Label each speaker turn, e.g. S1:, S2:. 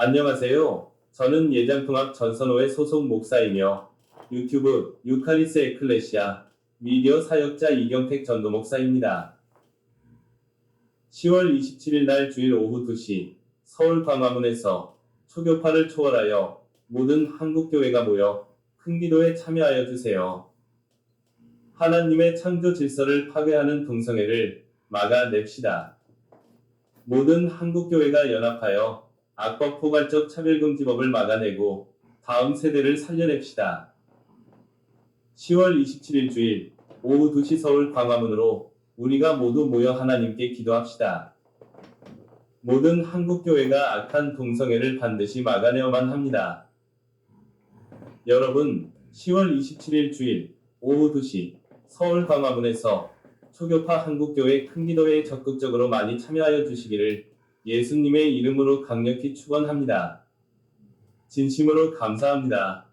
S1: 안녕하세요. 저는 예장통합 전선호의 소속 목사이며 유튜브 유카리스 에클레시아 미디어 사역자 이경택 전도 목사입니다. 10월 27일 날 주일 오후 2시 서울 광화문에서 초교파를 초월하여 모든 한국교회가 모여 큰 기도에 참여하여 주세요. 하나님의 창조 질서를 파괴하는 동성애를 막아냅시다. 모든 한국교회가 연합하여 악법 포괄적 차별금지법을 막아내고 다음 세대를 살려냅시다. 10월 27일 주일 오후 2시 서울 광화문으로 우리가 모두 모여 하나님께 기도합시다. 모든 한국교회가 악한 동성애를 반드시 막아내어만 합니다. 여러분, 10월 27일 주일 오후 2시 서울 광화문에서 초교파 한국교회 큰 기도회에 적극적으로 많이 참여하여 주시기를 예수님의 이름으로 강력히 축원합니다. 진심으로 감사합니다.